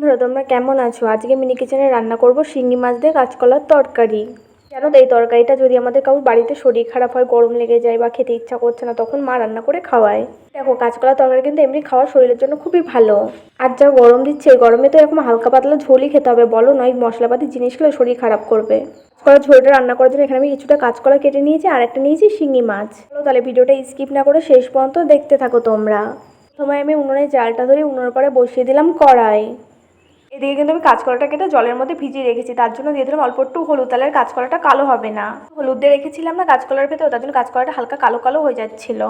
বন্ধুরা, তোমরা কেমন আছো? আজকে মিনি কিচেনে রান্না করব শিঙি মাছ দিয়ে কাঁচকলার তরকারি। তো, এই তরকারিটা যদি আমাদের কারোর বাড়িতে শরীর খারাপ হয়, গরম লেগে যায় বা খেতে ইচ্ছা করছে না, তখন মা রান্না করে খাওয়ায়। দেখো, কাঁচকলার তরকারি কিন্তু এমনি খাওয়া শরীরের জন্য খুবই ভালো। আর যা গরম দিচ্ছে গরমে তো এরকম হালকা পাতলা ঝোলই খেতে হবে, বলো নয় মশলাপাতি জিনিস খেলে শরীর খারাপ করবে। কাঁচকলার ঝোলটা রান্না করার জন্য এখানে আমি কিছুটা কাঁচকলা কেটে নিয়েছি, আর একটা নিয়েছি শিঙি মাছ। তাহলে ভিডিওটা স্কিপ না করে শেষ পর্যন্ত দেখতে থাকো তোমরা। প্রথমে আমি উনুনে জালটা ধরে উনুনের পরে বসিয়ে দিলাম কড়াই। এদিকে কিন্তু আমি কাঁচকলাটা কেটে জলের মধ্যে ভিজিয়ে রেখেছি, তার জন্য দিয়ে দিলাম অল্প একটু হলুদ, তাহলে কাঁচকলাটা কালো হবে না। হলুদ দিয়ে রেখেছিলাম না কাঁচকলার ভেতরে, তার জন্য কাঁচকলাটা হালকা কালো কালো হয়ে যাচ্ছিল।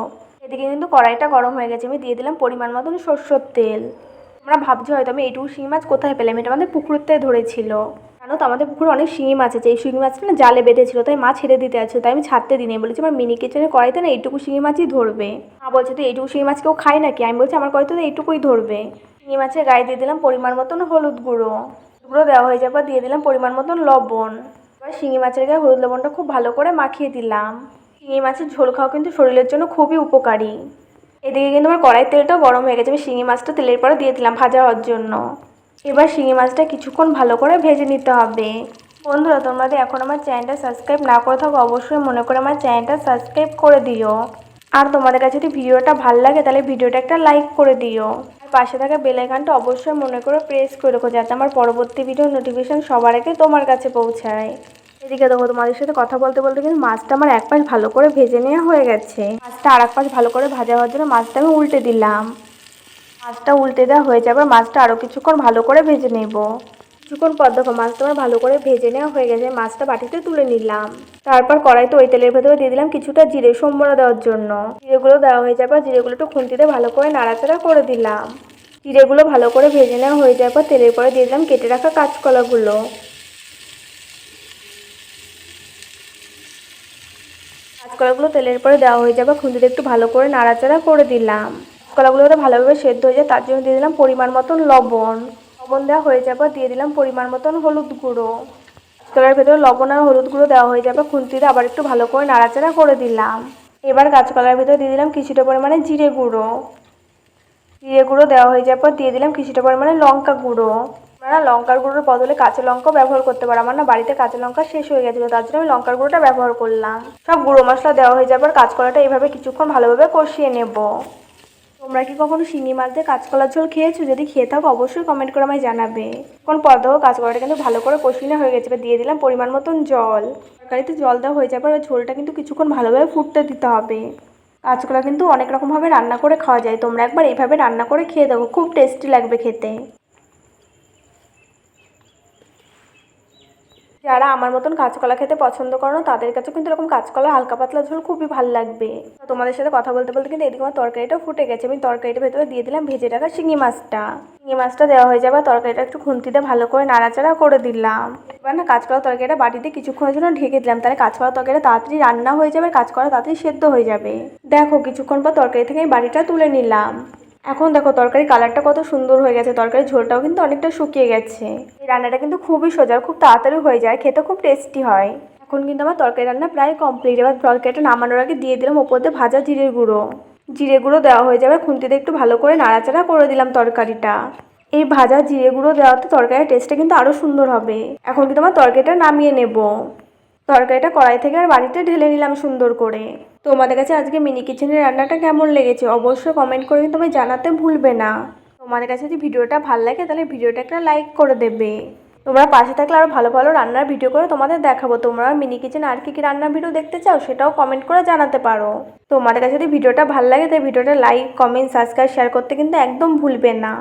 এদিকে কিন্তু কড়াইটা গরম হয়ে গেছে, আমি দিয়ে দিলাম পরিমাণ মতন সর্ষের তেল। আমরা ভাবছি হয়তো আমি এইটুকু শিঙি মাছ কোথায় পেলাম? এটা আমাদের পুকুরতে ধরেছিল। জানো তো, আমাদের পুকুরে অনেক শিঙি মাছ আছে, এই শিঙি মাছটা না জালে বেঁধেছিল, তাই মাছ ছেড়ে দিতে আছে, তাই আমি ছাড়তে দিই বলেছি, আমার মিনি কিচেনে কড়াইতে না এইটুকু শিঙি মাছই ধরবে। মা বলছে, তো এইটুকু শিঙি মাছ কেউ খায় নাকি? আমি বলছি, আমার কড়াইতে তো এইটুকুই ধরবে। শিঙি মাছের গায়ে দিয়ে দিলাম পরিমাণ মতন হলুদ গুঁড়ো। গুঁড়ো দেওয়া হয়ে যাবার দিয়ে দিলাম পরিমাণ মতন লবণ। এবার শিঙি মাছের গায়ে হলুদ লবণটা খুব ভালো করে মাখিয়ে দিলাম। শিঙি মাছের ঝোল খাওয়া কিন্তু শরীরের জন্য খুবই উপকারী। এদিকে কিন্তু আমার কড়াই তেলটাও গরম হয়ে গেছে। আমি শিঙি মাছটা তেলের পরে দিয়ে দিলাম ভাজা হওয়ার জন্য। এবার শিঙি মাছটা কিছুক্ষণ ভালো করে ভেজে নিতে হবে। বন্ধুরা, তোমাদের এখন আমার চ্যানেলটা সাবস্ক্রাইব না করে থাকো, অবশ্যই মনে করে আমার চ্যানেলটা সাবস্ক্রাইব করে দিও। আর তোমাদের কাছে যদি ভিডিওটা ভালো লাগে, তাহলে ভিডিওটা একটা লাইক করে দিও। পাশে থাকা বেলাইকানটা অবশ্যই মনে করে প্রেস করে রেখো যাতে আমার পরবর্তী ভিডিও নোটিফিকেশান সবার আগে তোমার কাছে পৌঁছায়। এদিকে দেখো, তোমাদের সাথে কথা বলতে বলতে কিন্তু মাছটা আমার এক পাশ ভালো করে ভেজে নেওয়া হয়ে গেছে। মাছটা আর এক পাশ ভালো করে ভাজা হওয়ার জন্য মাছটা আমি উল্টে দিলাম। মাছটা উল্টে দেওয়া হয়ে যাবে, মাছটা আরও কিছুক্ষণ ভালো করে ভেজে নেব। কিছুক্ষণ পর দেখো মাছটা আমার ভালো করে ভেজে নেওয়া হয়ে গেছে, মাছটা বাটিতে তুলে নিলাম। তারপর কড়াইতে ওই তেলের ভেতরে দিয়ে দিলাম কিছুটা জিরে সম্বরা দেওয়ার জন্য। জিরেগুলো দেওয়া হয়ে যাবে জিরেগুলো একটু খুন্তিতে ভালো করে নাড়াচাড়া করে দিলাম। জিরেগুলো ভালো করে ভেজে নেওয়া হয়ে যাওয়ার পর তেলের পরে দিয়ে দিলাম কেটে রাখা কাঁচকলাগুলো। কাঁচকলাগুলো তেলের পরে দেওয়া হয়ে যাবে খুন্তিতে একটু ভালো করে নাড়াচাড়া করে দিলাম। কাঁচকলাগুলো ভালোভাবে সেদ্ধ হয়ে যায়, তার জন্য দিয়ে দিলাম পরিমাণ মতন লবণ। লবণ দেওয়া হয়ে যাবে, দিয়ে দিলাম পরিমাণ মতন হলুদ গুঁড়ো। কাঁচকলার ভেতরে লবণ আর হলুদ গুঁড়ো দেওয়া হয়ে যাবে, খুন্তিতে আবার একটু ভালো করে নাড়াচাড়া করে দিলাম। এবার কাঁচকলার ভেতরে দিয়ে দিলাম কিছুটা পরিমাণে জিরে গুঁড়ো। জিরে গুঁড়ো দেওয়া হয়ে যাওয়ার পর দিয়ে দিলাম কিছুটা পরিমাণে লঙ্কা গুঁড়ো। না লঙ্কার গুঁড়োর বদলে কাঁচা লঙ্কাও ব্যবহার করতে পারো আমার না বাড়িতে কাঁচা লঙ্কা শেষ হয়ে গেছিল, তার জন্য আমি লঙ্কার গুঁড়োটা ব্যবহার করলাম। সব গুঁড়ো মশলা দেওয়া হয়ে যাবার কাঁচকলাটা এভাবে কিছুক্ষণ ভালোভাবে কষিয়ে নেব। তোমরা কি কখনো শিঙি মাছ দিয়ে কাঁচকলার ঝোল খেয়েছো? যদি খেয়ে থাকো, অবশ্যই কমেন্ট করে আমায় জানাবে। কোন পর্দাও কাঁচকলাটা কিন্তু ভালো করে কষিয়ে হয়ে গেছে। এবার দিয়ে দিলাম পরিমাণ মতন জল। তরকারিতে জল দেওয়া হয়ে যাবে আর ঝোলটা কিন্তু কিছুক্ষণ ভালোভাবে ফুটতে দিতে হবে। কাঁচকলা কিন্তু অনেক রকমভাবে রান্না করে খাওয়া যায়। তোমরা একবার এইভাবে রান্না করে খেয়ে দেখো। খুব টেস্টি লাগবে খেতে। যারা আমার মতন কাঁচকলা খেতে পছন্দ করো তাদের কাছেও কিন্তু এরকম কাঁচকলা হালকা পাতলা ঝোল খুবই ভালো লাগবে। তোমাদের সাথে কথা বলতে বলতে কিন্তু এদিকে আমার তরকারিটা ফুটে গেছে। আমি তরকারিটা ভেতরে দিয়ে দিলাম ভেজে রাখা শিঙি মাছটা। শিঙি মাছটা দেওয়া হয়ে যাবে, তরকারিটা একটু খুন্তিতে ভালো করে নাড়াচাড়া করে দিলাম। এবার না কাঁচকলা তরকারিটা বাটিতে কিছুক্ষণের জন্য ঢেকে দিলাম, তাহলে কাঁচকলা তরকারিটা তাড়াতাড়ি রান্না হয়ে যাবে কাঁচকলা তাড়াতাড়ি সেদ্ধ হয়ে যাবে। দেখো, কিছুক্ষণ পর তরকারি থেকে আমি বাটিটা তুলে নিলাম। এখন দেখো তরকারি কালারটা কত সুন্দর হয়ে গেছে। তরকারির ঝোলটাও কিন্তু অনেকটা শুকিয়ে গেছে। এই রান্নাটা কিন্তু খুবই সোজা, খুব তাড়াতাড়ি হয়ে যায়, খেতে খুব টেস্টি হয়। এখন কিন্তু আমার তরকারি রান্না প্রায় কমপ্লিট এবার তরকারিটা নামানোর আগে দিয়ে দিলাম ওপর দিয়ে ভাজা জিরের গুঁড়ো। জিরে গুঁড়ো দেওয়া হয়ে যাবে, খুন্তিতে একটু ভালো করে নাড়াচাড়া করে দিলাম তরকারিটা। এই ভাজা জিরে গুঁড়ো দেওয়াতে তরকারির টেস্টটা কিন্তু আরও সুন্দর হবে। এখন কিন্তু আমার তরকারিটা নামিয়ে নেব। তরকারিটা কড়াই থেকে আর বাড়িতে ঢেলে নিলাম সুন্দর করে। তোমাদের কাছে আজকে মিনি কিচেনের রান্নাটা কেমন লেগেছে অবশ্যই কমেন্ট করে কিন্তু তুমি জানাতে ভুলবে না। তোমাদের কাছে যদি ভিডিওটা ভালো লাগে তাহলে ভিডিওটা একটা লাইক করে দেবে। তোমরা পাশে থাকলে আরও ভালো ভালো রান্নার ভিডিও করে তোমাদের দেখাবো। তোমরা মিনি কিচেন আর কী কী রান্নার ভিডিও দেখতে চাও সেটাও কমেন্ট করে জানাতে পারো। তোমাদের কাছে যদি ভিডিওটা ভালো লাগে তাই ভিডিওটা লাইক কমেন্ট সাবস্ক্রাইব শেয়ার করতে কিন্তু একদম ভুলবে না।